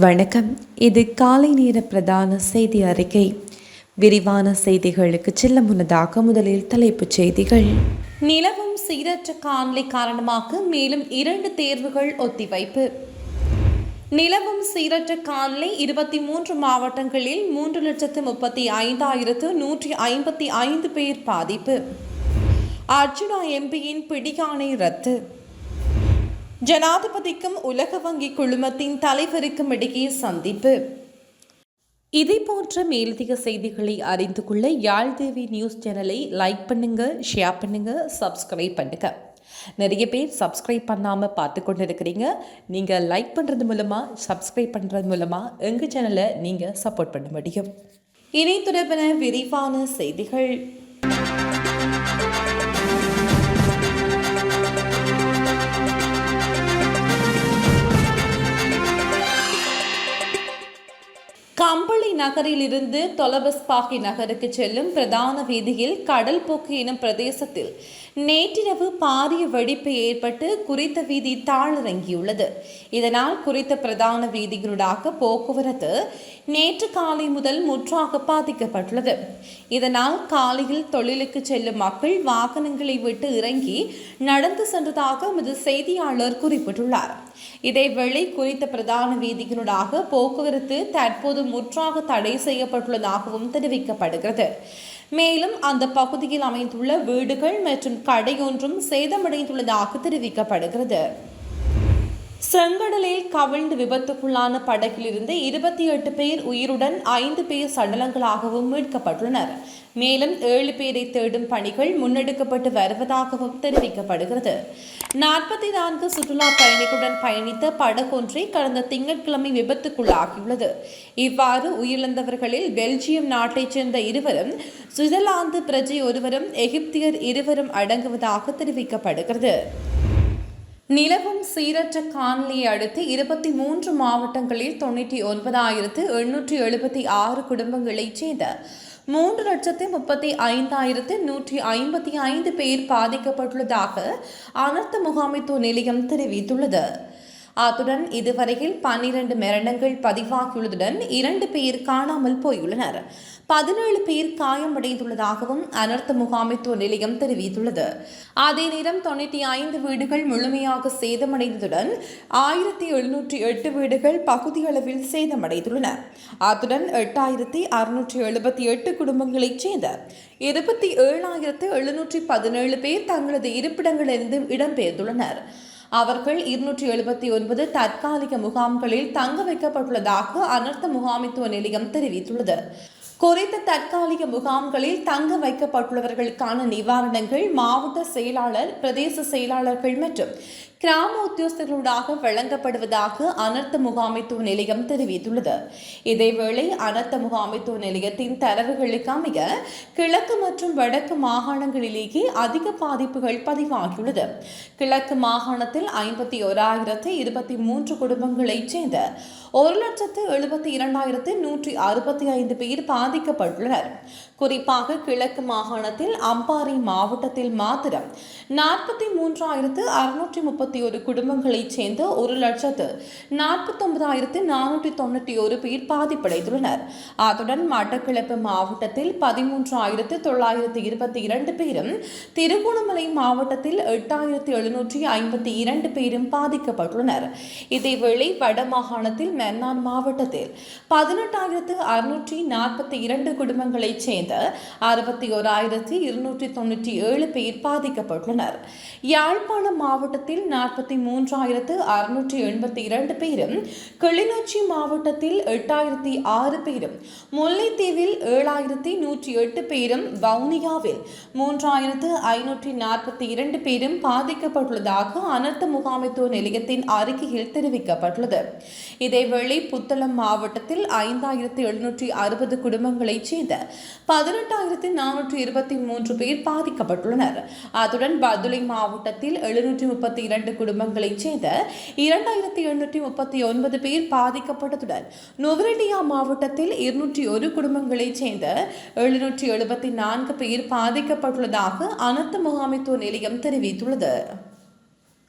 வணக்கம். இது காலை நேர பிரதான செய்தி அறிக்கை. விரிவான செய்திகளுக்கு செல்ல முன்னதாக முதலில் தலைப்புச் செய்திகள். நிலவும் சீரற்ற காணொலி காரணமாக மேலும் இரண்டு தேர்வுகள் ஒத்திவைப்பு. நிலவும் சீரற்ற காணொலி இருபத்தி மூன்று மாவட்டங்களில் மூன்று லட்சத்து முப்பத்தி ஐந்தாயிரத்து நூற்றி ஐம்பத்தி ஐந்து பேர் பாதிப்பு. அர்ஜுனா எம்பியின் பிடியாணை ரத்து. ஜனாதிபதிக்கும் உலக வங்கி குழுமத்தின் தலைவருக்கும் இடையே சந்திப்பு. இதே போன்ற மேலதிக செய்திகளை அறிந்து கொள்ள யாழ்தேவி நியூஸ் சேனலை லைக் பண்ணுங்க ஷேர் பண்ணுங்க சப்ஸ்கிரைப் பண்ணுங்க. நிறைய பேர் சப்ஸ்கிரைப் பண்ணாமல் பார்த்து கொண்டு இருக்கிறீங்க நீங்கள் லைக் பண்ணுறது மூலமாக சப்ஸ்கிரைப் பண்ணுறது மூலமாக எங்கள் சேனலை நீங்கள் சப்போர்ட் பண்ண முடியும். இணை தொடர்பான விரிவான செய்திகள். நகரில் இருந்து தொலபஸ்பாகி நகருக்கு செல்லும் பிரதான வீதியில் கடல் போக்கு எனும் பிரதேசத்தில் நேற்றிரவு பாரிய வெடிப்பு ஏற்பட்டு குறித்த வீதி தாழிறங்கியுள்ளது இதனால் குறித்த பிரதான வீதிகளூடாக போக்குவரத்து நேற்று காலை முதல் முற்றாக பாதிக்கப்பட்டுள்ளது. இதனால் காலையில் தொழிலுக்கு செல்லும் மக்கள் வாகனங்களை விட்டு இறங்கி நடந்து சென்றதாக எமது செய்தியாளர் குறிப்பிட்டுள்ளார். இதேவேளை குறித்த பிரதான வீதிகளூடாக போக்குவரத்து தற்போது முற்றாக தடை செய்யப்பட்டுள்ளதாகவும் தெரிவிக்கப்படுகிறது. மேலும் அந்த பகுதியில் அமைந்துள்ள வீடுகள் மற்றும் கடையொன்றும் சேதமடைந்துள்ளதாக தெரிவிக்கப்படுகிறது. செங்கடலில் கவிழ்ந்து விபத்துக்குள்ளான படகிலிருந்து இருபத்தி எட்டு பேர் உயிருடன் ஐந்து பேர் சடலங்களாகவும் மீட்கப்பட்டுள்ளனர். மேலும் ஏழு பேரை தேடும் பணிகள் முன்னெடுக்கப்பட்டு வருவதாகவும் தெரிவிக்கப்படுகிறது. நாற்பத்தி நான்கு சுற்றுலா பயணிகளுடன் பயணித்த படகொன்றை கடந்த திங்கட்கிழமை விபத்துக்குள்ளாகியுள்ளது. இவ்வாறு உயிரிழந்தவர்களில் பெல்ஜியம் நாட்டைச் சேர்ந்த இருவரும் சுவிட்சர்லாந்து பிரஜை ஒருவரும் எகிப்தியர் இருவரும் அடங்குவதாக தெரிவிக்கப்படுகிறது. நிலவும் சீரற்ற காணொலியை அடுத்து இருபத்தி மூன்று மாவட்டங்களில் தொண்ணூற்றி ஒன்பதாயிரத்து எண்ணூற்றி எழுபத்தி ஆறு குடும்பங்களைச் சேர்ந்த மூன்று லட்சத்து முப்பத்தி ஐந்தாயிரத்து நூற்றி ஐம்பத்தி ஐந்து பேர் பாதிக்கப்பட்டுள்ளதாக அனர்த்த முகாமைத்துவ நிலையம் தெரிவித்துள்ளது. அத்துடன் இதுவரையில் பன்னிரண்டு மரணங்கள் பதிவாகியுள்ளதுடன் இரண்டு பேர் காணாமல் போயுள்ளனர். பதினேழு பேர் காயமடைந்துள்ளதாகவும் அனர்த்த முகாமைத்துவ நிலையம் தெரிவித்துள்ளது. அதே நேரம் தொண்ணூற்றி ஐந்து வீடுகள் முழுமையாக சேதமடைந்ததுடன் ஆயிரத்தி எழுநூற்றி எட்டு வீடுகள் பகுதியளவில் சேதமடைந்துள்ளன. அத்துடன் எட்டாயிரத்தி அறுநூற்றி எழுபத்தி எட்டு குடும்பங்களைச் சேர்ந்த இருபத்தி ஏழாயிரத்து எழுநூற்றி பதினேழு பேர் தங்களது இருப்பிடங்களிலிருந்து இடம்பெயர்ந்துள்ளனர். அவர்கள் இருநூற்றி எழுபத்தி ஒன்பது தற்காலிக முகாம்களில் தங்க வைக்கப்பட்டுள்ளதாக அனர்த்த முகாமித்துவ நிலையம் தெரிவித்துள்ளது. குறித்த தற்காலிக முகாம்களில் தங்க வைக்கப்பட்டுள்ளவர்களுக்கான நிவாரணங்கள் மாவட்ட செயலாளர் பிரதேச செயலாளர்கள் மற்றும் கிராம உத்தியோகஸ்தர்களாக வழங்கப்படுவதாக அனர்த்த முகாமைத்துவ நிலையம் தெரிவித்துள்ளது. இதேவேளை அனர்த்த முகாமைத்துவ நிலையத்தின் தரவுகளுக்கு அமைய கிழக்கு மற்றும் வடக்கு மாகாணங்களிலேயே அதிக பாதிப்புகள் பதிவாகியுள்ளது. கிழக்கு மாகாணத்தில் ஐம்பத்தி ஓராயிரத்து இருபத்தி மூன்று குடும்பங்களைச் சேர்ந்த ஒரு லட்சத்து எழுபத்தி இரண்டாயிரத்து நூற்றி அறுபத்தி ஐந்து பேர் பாதிக்கப்பட்டுள்ளனர். குறிப்பாக கிழக்கு மாகாணத்தில் அம்பாறை மாவட்டத்தில் மாத்திரம் நாற்பத்தி மூன்றாயிரத்து அறுநூற்றி முப்பத்தி ஒரு குடும்பங்களைச் சேர்ந்த ஒரு லட்சத்து நாற்பத்தொன்பதாயிரத்து நானூற்றி தொண்ணூற்றி ஒரு பேர் பாதிப்படைந்துள்ளனர். அத்துடன் மட்டக்கிழப்பு மாவட்டத்தில் பதிமூன்றாயிரத்து தொள்ளாயிரத்து இருபத்தி இரண்டு பேரும் திருகோணமலை மாவட்டத்தில் எட்டாயிரத்து எழுநூற்றி ஐம்பத்தி இரண்டு பேரும் பாதிக்கப்பட்டுள்ளனர். இதேவேளை வடமாகாணத்தில் மென்னான் மாவட்டத்தில் பதினெட்டாயிரத்து அறுநூற்றி நாற்பத்தி இரண்டு குடும்பங்களைச் சேர்ந்த செய்த அறுபத்தி ஓராயிரத்தி இருநூற்றி தொண்ணூற்றி ஏழு பேர் பாதிக்கப்பட்டுள்ளனர். யாழ்ப்பாணம் மாவட்டத்தில் நாற்பத்தி மூன்றாயிரத்து அறுநூற்றி எண்பத்தி இரண்டு பேரும் கிளிநொச்சி மாவட்டத்தில் எட்டாயிரத்தி ஆறு பேரும் முல்லைத்தீவில் ஏழாயிரத்தி நூற்றி எட்டு பேரும் வவுனியாவில் மூன்றாயிரத்து ஐநூற்றி நாற்பத்தி இரண்டு பேரும் பாதிக்கப்பட்டுள்ளதாக அனர்த்த முகாமைத்துவ நிலையத்தின் அறிக்கையில் தெரிவிக்கப்பட்டுள்ளது. இதேவேளை புத்தளம் மாவட்டத்தில் ஐந்தாயிரத்தி எழுநூற்றி அறுபது குடும்பங்களைச் சேர்ந்த பதினெட்டாயிரத்தி நானூற்றி இருபத்தி மூன்று பேர் பாதிக்கப்பட்டுள்ளனர். அத்துடன் பதுளை மாவட்டத்தில் எழுநூற்றி முப்பத்தி இரண்டு குடும்பங்களைச் சேர்ந்த இரண்டாயிரத்தி எண்ணூற்றி முப்பத்தி ஒன்பது பேர் பாதிக்கப்பட்டதுடன் நுவரெலியா மாவட்டத்தில் இருநூற்றி ஒரு குடும்பங்களைச் சேர்ந்த எழுநூற்றி எழுபத்தி நான்கு பேர் பாதிக்கப்பட்டுள்ளதாக அனர்த்த முகாமைத்துவ நிலையம் தெரிவித்துள்ளது.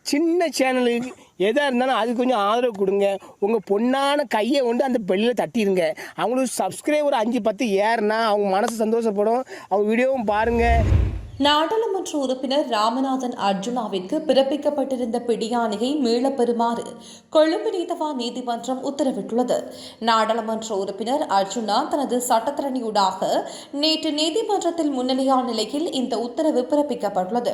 சின்ன சேனலுக்கு எதாக இருந்தாலும் அது கொஞ்சம் ஆதரவு கொடுங்க. உங்கள் பொண்ணான கையை கொண்டு அந்த பெல்லில் தட்டிடுங்க அவங்களுக்கு சப்ஸ்கிரைபர் அஞ்சு பத்து ஏறுனா அவங்க மனசு சந்தோஷப்படும். அவங்க வீடியோவும் பாருங்கள் நாடாளுமன்ற உறுப்பினர் ராமநாதன் அர்ஜுனாவிற்கு பிறப்பிக்கப்பட்டிருந்த பிடியாணையை மீளப் பெறுமாறு கொழும்பு நீதவா நீதிமன்றம் உத்தரவிட்டுள்ளது. நாடாளுமன்ற உறுப்பினர் அர்ஜுனா தனது சட்டத்திறனியூடாக நேற்று நீதிமன்றத்தில் முன்னிலையான நிலையில் இந்த உத்தரவு பிறப்பிக்கப்பட்டுள்ளது.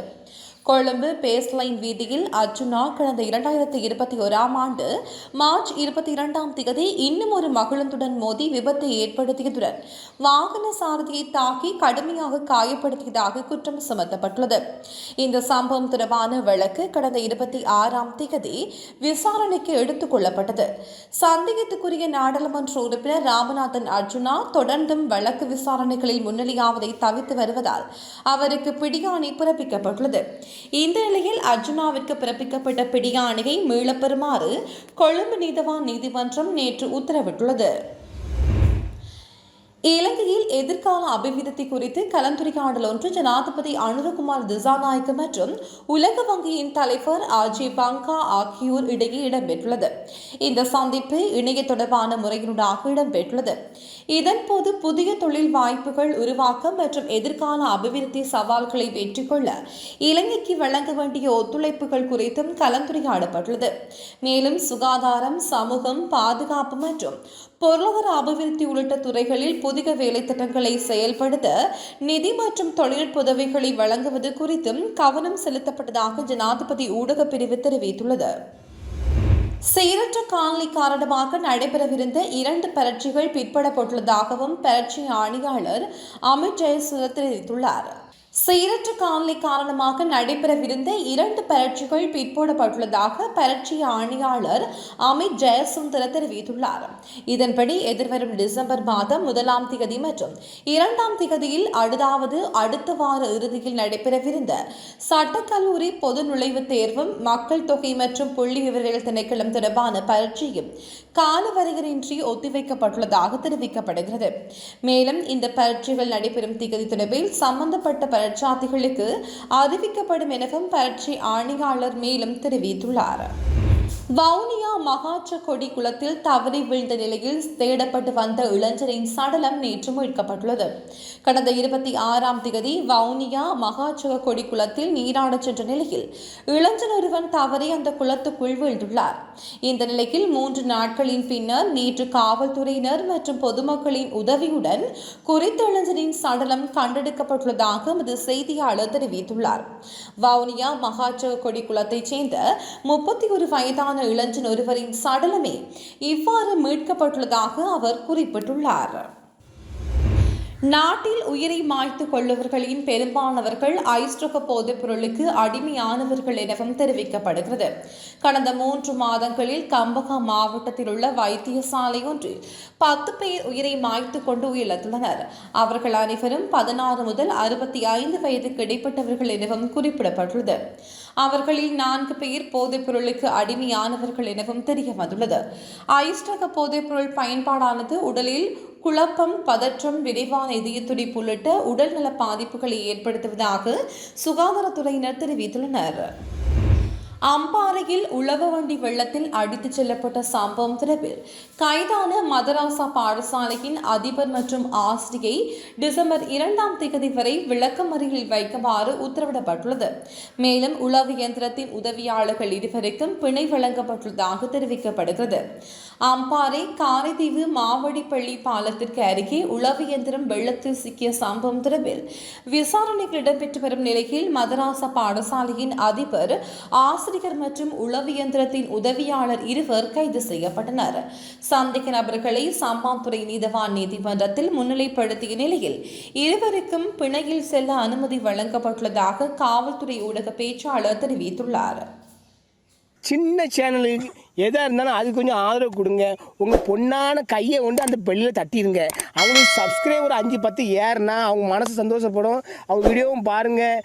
கொழும்பு பேஸ்லைன் வீதியில் அர்ஜுனா கடந்த இரண்டாயிரத்தி இருபத்தி ஓராம் ஆண்டு மார்ச் இருபத்தி இரண்டாம் தேதி இன்னும் ஒரு மகிழந்துடன் மோதி விபத்தை ஏற்படுத்தியதுடன் வாகன சாரதியை தாக்கி கடுமையாக காயப்படுத்தியதாக குற்றம் சுமத்தப்பட்டுள்ளது. இந்த சம்பவம் தொடர்பான வழக்கு கடந்த இருபத்தி ஆறாம் தேதி விசாரணைக்கு எடுத்துக் கொள்ளப்பட்டது. சந்தேகத்துக்குரிய நாடாளுமன்ற உறுப்பினர் ராமநாதன் அர்ஜுனா தொடர்ந்தும் வழக்கு விசாரணைகளில் முன்னிலையாவதை தவிர்த்து வருவதால் அவருக்கு பிடியாணை பிறப்பிக்கப்பட்டுள்ளது. இந்த நிலையில் அர்ஜுனாவிற்கு பிறப்பிக்கப்பட்ட பிடியாணையை மீளப்பெறுமாறு கொழும்பு நீதவான் நீதிமன்றம் நேற்று உத்தரவிட்டுள்ளது. இலங்கையில் எதிர்கால அபிவிருத்தி குறித்து கலந்துரையாடல் ஒன்று ஜனாதிபதி அனுரகுமார் திசாநாயக்க மற்றும் உலக வங்கியின் தலைவர் அஜய் பங்கா ஆகியோர் இடையே இடம்பெற்றுள்ளது. இந்த சந்திப்பு இணைய தொடர்பான முறையினூடாக இடம்பெற்றுள்ளது. இதன்போது புதிய தொழில் வாய்ப்புகள் உருவாக்கம் மற்றும் எதிர்கால அபிவிருத்தி சவால்களை வெற்றி கொள்ள இலங்கைக்கு வழங்க வேண்டிய ஒத்துழைப்புகள் குறித்தும் கலந்துரையாடப்பட்டுள்ளது. மேலும் சுகாதாரம் சமூகம் பாதுகாப்பு மற்றும் பொருளாதார அபிவிருத்தி உள்ளிட்ட துறைகளில் புதிய வேலை திட்டங்களை செயல்படுத்த நிதி மற்றும் தொழில்நுட்ப உதவிகளை வழங்குவது குறித்தும் கவனம் செலுத்தப்பட்டதாக ஜனாதிபதி ஊடகப் பிரிவு தெரிவித்துள்ளது. சீரற்ற காலனி காரணமாக நடைபெறவிருந்த இரண்டு பரட்சிகள் பிற்படப்பட்டுள்ளதாகவும் பரட்சி ஆணையாளர் அமித் ஜெயசூரிய தெரிவித்துள்ளார். சீரற்ற காலனி காரணமாக நடைபெறவிருந்த இரண்டு பயிற்சிகள் பிற்போடப்பட்டுள்ளதாக பயிற்சி ஆணையாளர் அமித் ஜெயசுந்தர தெரிவித்துள்ளார். இதன்படி எதிர்வரும் டிசம்பர் மாதம் முதலாம் திகதி மற்றும் இரண்டாம் திகதியில் அடுதாவது அடுத்த வார இறுதியில் நடைபெறவிருந்த சட்டக்கல்லூரி பொது நுழைவுத் தேர்வும் மக்கள் தொகை மற்றும் புள்ளி விவரங்கள் திணைக்களம் தொடர்பான பயிற்சியும் காலவரையறையின்றி ஒத்திவைக்கப்பட்டுள்ளதாக தெரிவிக்கப்படுகிறது. மேலும் இந்த பயிற்சிகள் நடைபெறும் திகதி தொடர்பில் சம்பந்தப்பட்ட பரீட்சார்த்திகளுக்கு அறிவிக்கப்படும் எனவும் பரீட்சை ஆணையாளர் மேலும் தெரிவித்துள்ளார். வவுனியா மகாச்ச கொடி குளத்தில் தவறி வீழ்ந்த நிலையில் தேடப்பட்டு வந்த இளைஞரின் சடலம் நேற்று மீட்கப்பட்டுள்ளது. கடந்த இருபத்தி ஆறாம் தேதி வவுனியா மகாச்சக கொடி குளத்தில் நீராடச் சென்ற நிலையில் இளைஞர் ஒருவன் தவறி அந்த குளத்துக்குள் வீழ்ந்துள்ளார். இந்த நிலையில் மூன்று நாட்களின் பின்னர் நேற்று காவல்துறையினர் மற்றும் பொதுமக்களின் உதவியுடன் குறித்த இளைஞரின் சடலம் கண்டெடுக்கப்பட்டுள்ளதாக எமது செய்தியாளர் தெரிவித்துள்ளார். வவுனியா மகாச்சக கொடி குளத்தைச் சேர்ந்த முப்பத்தி ஒரு வயதான இளைஞன் ஒருவரின் சடலமே இவ்வாறு மீட்கப்பட்டுள்ளதாக அவர் குறிப்பிட்டுள்ளார். நாட்டில் உயிரை மாய்த்து கொள்ளுவர்களின் பெரும்பாலானவர்கள் ஐஸ்ட்ரக போதைப் பொருளுக்கு அடிமையானவர்கள் எனவும் தெரிவிக்கப்படுகிறது. கடந்த மூன்று மாதங்களில் கம்பகா மாவட்டத்தில் உள்ள வைத்தியசாலை ஒன்றில் பத்து பேர் உயிரை மாய்த்து கொண்டு உயிரிழந்துள்ளனர். அவர்கள் அனைவரும் பதினாறு முதல் அறுபத்தி ஐந்து வயதுக்கு இடைப்பட்டவர்கள் எனவும் குறிப்பிடப்பட்டுள்ளது. அவர்களில் நான்கு பேர் போதைப் பொருளுக்கு அடிமையானவர்கள் எனவும் தெரிய வந்துள்ளது. ஐஸ்ட்ரக போதைப் பொருள் பயன்பாடானது உடலில் குழப்பம் பதற்றம் விரைவான இதய துடிப்பு உள்ளிட்ட உடல்நல பாதிப்புகளை ஏற்படுத்துவதாக சுகாதாரத்துறையினர் தெரிவித்துள்ளனர். அம்பாறையில் உழவு வண்டி வெள்ளத்தில் அடித்துச் செல்லப்பட்ட சம்பவம் தொடர்பில் கைதான மதராசா பாடசாலையின் அதிபர் மற்றும் ஆசிரியை டிசம்பர் இரண்டாம் தேதி வரை விளக்கமறியில் வைக்குமாறு உத்தரவிடப்பட்டுள்ளது. மேலும் உளவு இயந்திரத்தின் உதவியாளர்கள் இருவருக்கும் பிணை வழங்கப்பட்டுள்ளதாக தெரிவிக்கப்படுகிறது. அம்பாறை காரைதீவு மாவடிப்பள்ளி பாலத்திற்கு அருகே உளவு இயந்திரம் வெள்ளத்தில் சிக்கிய சம்பவம் தொடர்பில் விசாரணைகள் இடம்பெற்று வரும் நிலையில் மதராசா பாடசாலையின் அதிபர் ஆசிரியர் மற்றும் உளவு இயந்திரத்தின் உதவியாளர் இருவர் கைது செய்யப்பட்டனர். சந்தேக நபர்களை சம்பாந்துறை நீதவான் நீதிமன்றத்தில் முன்னிலைப்படுத்திய நிலையில் இருவருக்கும் பிணையில் செல்ல அனுமதி வழங்கப்பட்டுள்ளதாக காவல்துறை ஊடக பேச்சாளர் தெரிவித்துள்ளார். சின்ன சேனலுக்கு எதாக இருந்தாலும் அது கொஞ்சம் ஆதரவு கொடுங்க. உங்கள் பொண்ணான கையை கொண்டு அந்த பெல்லில் தட்டிடுங்க அவங்களுக்கு சப்ஸ்கிரைபர் அஞ்சு பத்து ஏறுனா அவங்க மனசு சந்தோஷப்படும். அவங்க வீடியோவும் பாருங்கள்